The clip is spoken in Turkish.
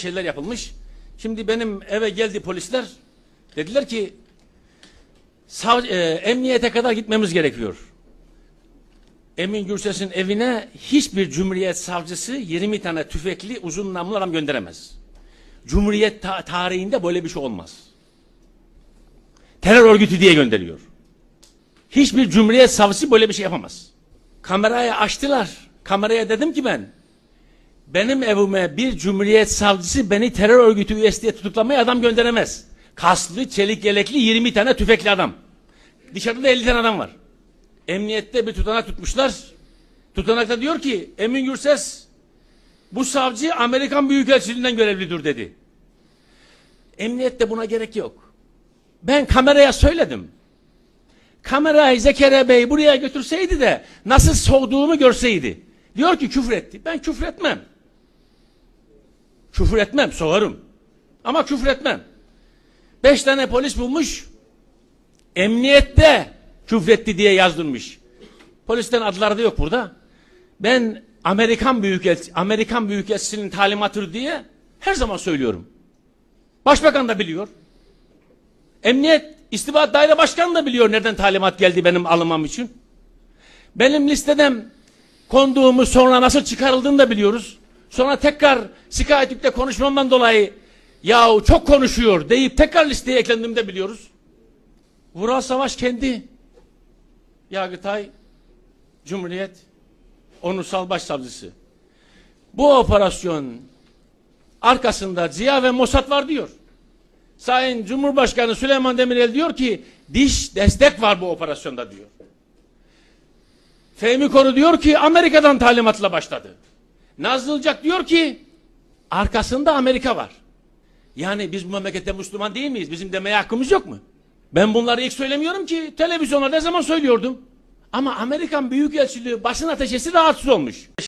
şeyler yapılmış. Şimdi benim eve geldi polisler. Dediler ki sav, e, emniyete kadar gitmemiz gerekiyor. Emin Gürses'in evine hiçbir cumhuriyet savcısı 20 tane tüfekli uzun namlu adam gönderemez. Cumhuriyet ta- tarihinde böyle bir şey olmaz. Terör örgütü diye gönderiyor. Hiçbir cumhuriyet savcısı böyle bir şey yapamaz. Kamerayı açtılar. Kameraya dedim ki ben benim evime bir cumhuriyet savcısı beni terör örgütü üyesi diye tutuklamaya adam gönderemez. Kaslı, çelik yelekli 20 tane tüfekli adam. Dışarıda da 50 tane adam var. Emniyette bir tutanak tutmuşlar. Tutanakta diyor ki Emin Gürses bu savcı Amerikan Büyükelçiliğinden görevlidir dedi. Emniyette buna gerek yok. Ben kameraya söyledim. Kamerayı Zekeriya Bey buraya götürseydi de nasıl soğuduğumu görseydi. Diyor ki küfür etti. Ben küfür etmem. Küfür etmem, soğarım. Ama küfür etmem. Beş tane polis bulmuş. Emniyette küfretti diye yazdırmış. Polisten adları da yok burada. Ben Amerikan Büyükelçisi, Amerikan Büyükelçisi'nin talimatıdır diye her zaman söylüyorum. Başbakan da biliyor. Emniyet İstihbarat Daire Başkanı da biliyor nereden talimat geldi benim alınmam için. Benim listeden konduğumu sonra nasıl çıkarıldığını da biliyoruz. Sonra tekrar şikayetlikte konuşmamdan dolayı yahu çok konuşuyor deyip tekrar listeye eklendiğimi de biliyoruz. Vural Savaş kendi Yargıtay Cumhuriyet Onursal Başsavcısı. Bu operasyon arkasında Ziya ve Mossad var diyor. Sayın Cumhurbaşkanı Süleyman Demirel diyor ki diş destek var bu operasyonda diyor. Fehmi Koru diyor ki Amerika'dan talimatla başladı. Nazlı Ilıcak diyor ki arkasında Amerika var. Yani biz bu memlekette Müslüman değil miyiz? Bizim demeye hakkımız yok mu? Ben bunları ilk söylemiyorum ki televizyonda ne zaman söylüyordum. Ama Amerikan Büyükelçiliği basın ateşesi rahatsız olmuş.